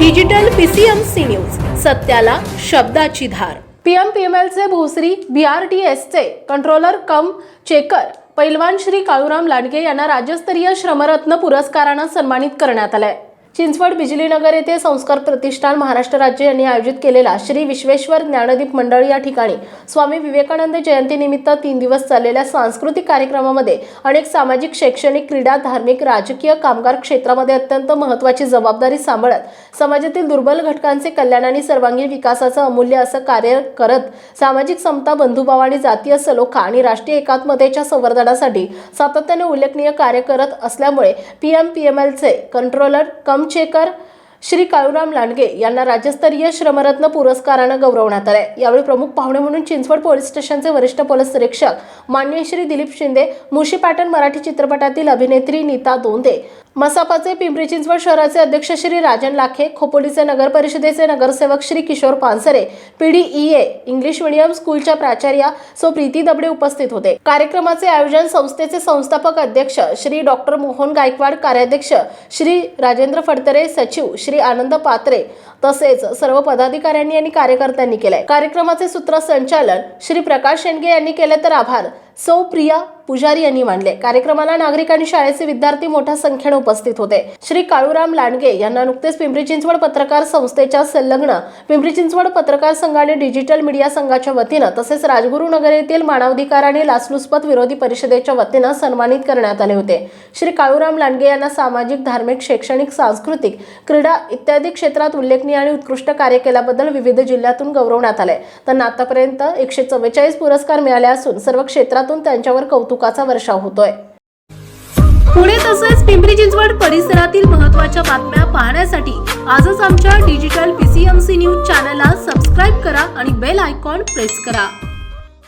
Digital PCMC news सत्याला शब्दाची धार. पीएम पीएमएलचे भोसरी बीआरटीएसचे कंट्रोलर कम चेकर पैलवान श्री काळूराम लांडगे यांना राज्यस्तरीय श्रमरत्न पुरस्कारानं सन्मानित करण्यात आलंय. चिंचवड बिजलीनगर येथे संस्कार प्रतिष्ठान महाराष्ट्र राज्य यांनी आयोजित केलेला श्री विश्वेश्वर ज्ञानदीप मंडळ या ठिकाणी स्वामी विवेकानंद जयंतीनिमित्त तीन दिवस चाललेल्या सांस्कृतिक कार्यक्रमामध्ये अनेक सामाजिक शैक्षणिक क्रीडा धार्मिक राजकीय कामगार क्षेत्रामध्ये अत्यंत महत्त्वाची जबाबदारी सांभाळत समाजातील दुर्बल घटकांचे कल्याण आणि सर्वांगीण विकासाचं अमूल्य असं कार्य करत सामाजिक समता बंधुभाव आणि जातीय सलोखा आणि राष्ट्रीय एकात्मतेच्या संवर्धनासाठी सातत्याने उल्लेखनीय कार्य करत असल्यामुळे पी एम पी एम एलचे कंट्रोलर कम कमचेकर श्री काळूराम लांडगे यांना राज्यस्तरीय श्रमरत्न पुरस्कारानं गौरवण्यात आले यावेळी प्रमुख पाहुणे म्हणून चिंचवड पोलीस स्टेशनचे वरिष्ठ पोलीस निरीक्षक मान्य श्री दिलीप शिंदे मुशी पॅटर्न मराठी चित्रपटातील अभिनेत्री नीता दोंदे मसापाचे पिंपरी चिंचवड शहराचे अध्यक्ष श्री राजन लाखे खोपोलीचे नगर परिषदेचे नगरसेवक Shri Kishor Pansare PDEA English medium स्कूलच्या प्राचार्या सो प्रीती दबडे उपस्थित होते. कार्यक्रमाचे आयोजन संस्थेचे संस्थापक अध्यक्ष श्री डॉक्टर मोहन गायकवाड कार्याध्यक्ष श्री राजेंद्र फडतरे सचिव श्री आनंद पात्रे तसेच सर्व पदाधिकाऱ्यांनी आणि कार्यकर्त्यांनी केले कार्यक्रमाचे सूत्रसंचालन श्री प्रकाश शेंडगे यांनी केले तर आभार. सौ प्रिया पुजारी यांनी मांडले. कार्यक्रमाला नागरिक आणि शाळेचे विद्यार्थी मोठ्या संख्येने उपस्थित होते. श्री काळूराम लांडगे यांना नुकतेच पिंपरी चिंचवड पत्रकार संस्थेच्या संलग्न पिंपरी चिंचवड पत्रकार संघ आणि डिजिटल मीडिया संघाच्या वतीनं तसेच राजगुरुनगर येथील मानवाधिकार आणि लाचलुचपत विरोधी परिषदेच्या वतीनं सन्मानित करण्यात आले होते. श्री काळूराम लांडगे यांना सामाजिक धार्मिक शैक्षणिक सांस्कृतिक क्रीडा इत्यादी क्षेत्रात उल्लेखनीय आणि उत्कृष्ट कार्य केल्याबद्दल विविध जिल्ह्यातून गौरवण्यात आले. त्यांना आतापर्यंत एकशे चव्वेचाळीस पुरस्कार मिळाले असून सर्व क्षेत्रात शहरातून त्यांच्यावर कौतुकाचा वर्षाव होतोय. पुणे तसेच पिंपरी चिंचवड परिसरातील महत्त्वाच्या बातम्या पाहण्यासाठी आजच आमच्या डिजिटल पीसीएमसी न्यूज चॅनलला सबस्क्राईब करा आणि बेल आयकॉन प्रेस करा.